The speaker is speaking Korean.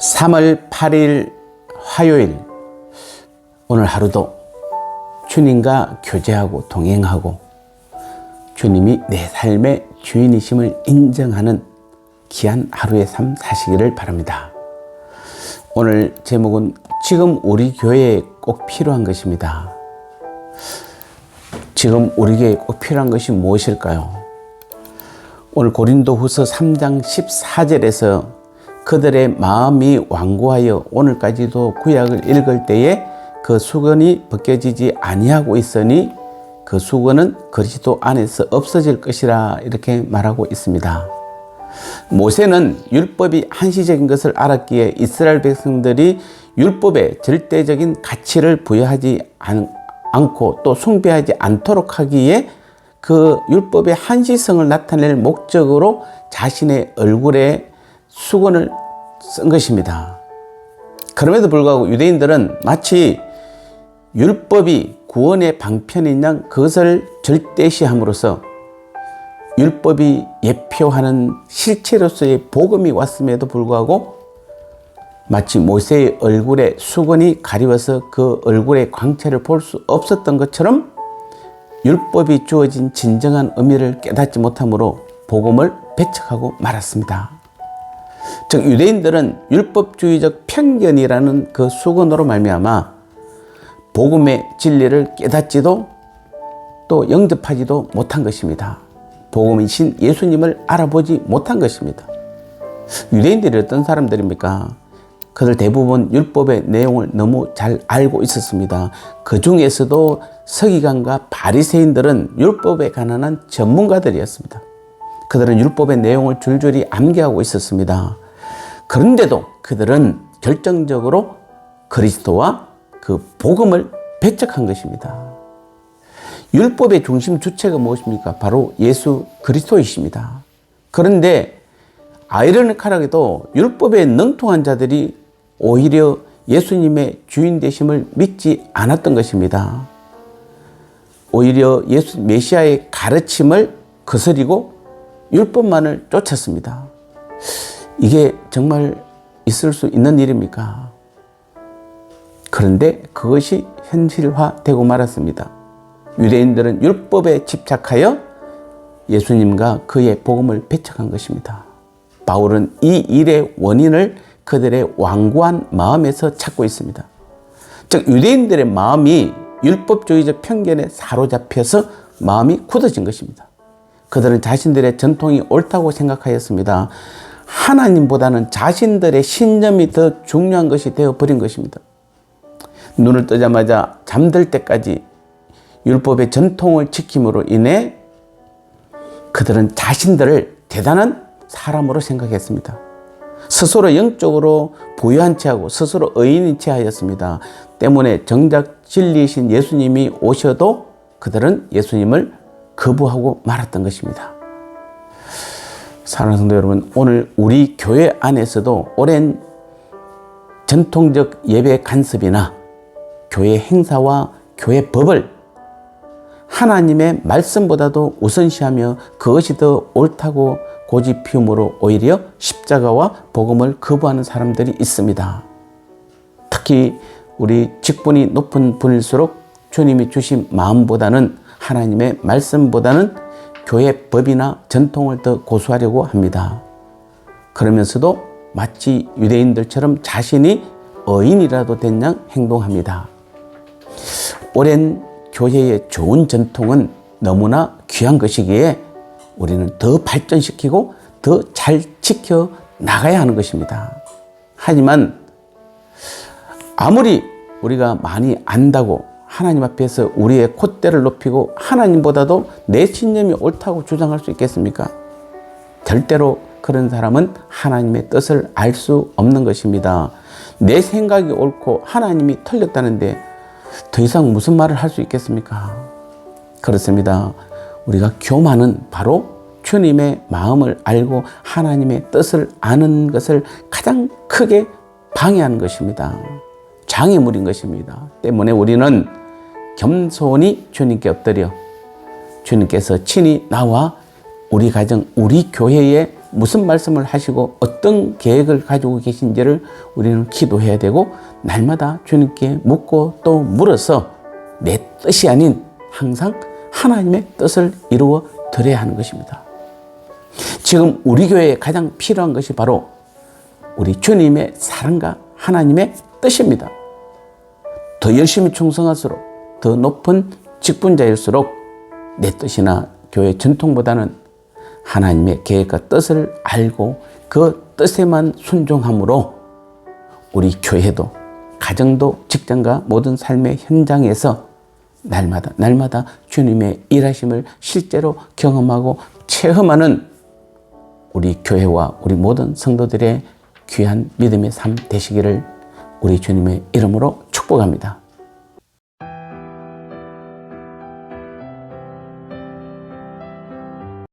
3월 8일 화요일 오늘 하루도 주님과 교제하고 동행하고 주님이 내 삶의 주인이심을 인정하는 귀한 하루의 삶 사시기를 바랍니다. 오늘 제목은 지금 우리 교회에 꼭 필요한 것입니다. 지금 우리 교회에 꼭 필요한 것이 무엇일까요? 오늘 고린도 후서 3장 14절에서 그들의 마음이 완고하여 오늘까지도 구약을 읽을 때에 그 수건이 벗겨지지 아니하고 있으니 그 수건은 그리스도 안에서 없어질 것이라 이렇게 말하고 있습니다. 모세는 율법이 한시적인 것을 알았기에 이스라엘 백성들이 율법에 절대적인 가치를 부여하지 않, 않고 또 숭배하지 않도록 하기에 그 율법의 한시성을 나타낼 목적으로 자신의 얼굴에 수건을 쓴 것입니다. 그럼에도 불구하고 유대인들은 마치 율법이 구원의 방편인 양 그것을 절대시함으로써 율법이 예표하는 실체로서의 복음이 왔음에도 불구하고 마치 모세의 얼굴에 수건이 가리워서 그 얼굴의 광채를 볼 수 없었던 것처럼 율법이 주어진 진정한 의미를 깨닫지 못하므로 복음을 배척하고 말았습니다. 즉 유대인들은 율법주의적 편견이라는 그 수건으로 말미암아 복음의 진리를 깨닫지도 또 영접하지도 못한 것입니다. 복음이신 예수님을 알아보지 못한 것입니다. 유대인들이 어떤 사람들입니까? 그들 대부분 율법의 내용을 너무 잘 알고 있었습니다. 그 중에서도 서기관과 바리새인들은 율법에 관한 전문가들이었습니다. 그들은 율법의 내용을 줄줄이 암기하고 있었습니다. 그런데도 그들은 결정적으로 그리스도와 그 복음을 배척한 것입니다. 율법의 중심 주체가 무엇입니까? 바로 예수 그리스도이십니다. 그런데 아이러니컬하게도 율법에 능통한 자들이 오히려 예수님의 주인 되심을 믿지 않았던 것입니다. 오히려 예수 메시아의 가르침을 거스리고 율법만을 쫓았습니다. 이게 정말 있을 수 있는 일입니까? 그런데 그것이 현실화되고 말았습니다. 유대인들은 율법에 집착하여 예수님과 그의 복음을 배척한 것입니다. 바울은 이 일의 원인을 그들의 완고한 마음에서 찾고 있습니다. 즉 유대인들의 마음이 율법주의적 편견에 사로잡혀서 마음이 굳어진 것입니다. 그들은 자신들의 전통이 옳다고 생각하였습니다. 하나님보다는 자신들의 신념이 더 중요한 것이 되어 버린 것입니다. 눈을 뜨자마자 잠들 때까지 율법의 전통을 지킴으로 인해 그들은 자신들을 대단한 사람으로 생각했습니다. 스스로 영적으로 부유한 채하고 스스로 의인인 채하였습니다. 때문에 정작 진리이신 예수님이 오셔도 그들은 예수님을 거부하고 말았던 것입니다. 사랑하는 성도 여러분, 오늘 우리 교회 안에서도 오랜 전통적 예배 간섭이나 교회 행사와 교회 법을 하나님의 말씀보다도 우선시하며 그것이 더 옳다고 고집 피움으로 오히려 십자가와 복음을 거부하는 사람들이 있습니다. 특히 우리 직분이 높은 분일수록 주님이 주신 마음보다는 하나님의 말씀보다는 교회 법이나 전통을 더 고수하려고 합니다. 그러면서도 마치 유대인들처럼 자신이 어인이라도 된 양 행동합니다. 오랜 교회의 좋은 전통은 너무나 귀한 것이기에 우리는 더 발전시키고 더 잘 지켜 나가야 하는 것입니다. 하지만 아무리 우리가 많이 안다고 하나님 앞에서 우리의 콧대를 높이고 하나님보다도 내 신념이 옳다고 주장할 수 있겠습니까? 절대로 그런 사람은 하나님의 뜻을 알 수 없는 것입니다. 내 생각이 옳고 하나님이 틀렸다는데 더 이상 무슨 말을 할 수 있겠습니까? 그렇습니다. 우리가 교만은 바로 주님의 마음을 알고 하나님의 뜻을 아는 것을 가장 크게 방해하는 것입니다. 장애물인 것입니다. 때문에 우리는 겸손히 주님께 엎드려 주님께서 친히 나와 우리 가정, 우리 교회에 무슨 말씀을 하시고 어떤 계획을 가지고 계신지를 우리는 기도해야 되고 날마다 주님께 묻고 또 물어서 내 뜻이 아닌 항상 하나님의 뜻을 이루어 드려야 하는 것입니다. 지금 우리 교회에 가장 필요한 것이 바로 우리 주님의 사랑과 하나님의 뜻입니다. 더 열심히 충성할수록 더 높은 직분자일수록 내 뜻이나 교회 전통보다는 하나님의 계획과 뜻을 알고 그 뜻에만 순종함으로 우리 교회도 가정도 직장과 모든 삶의 현장에서 날마다 날마다 주님의 일하심을 실제로 경험하고 체험하는 우리 교회와 우리 모든 성도들의 귀한 믿음의 삶 되시기를 우리 주님의 이름으로 축복합니다.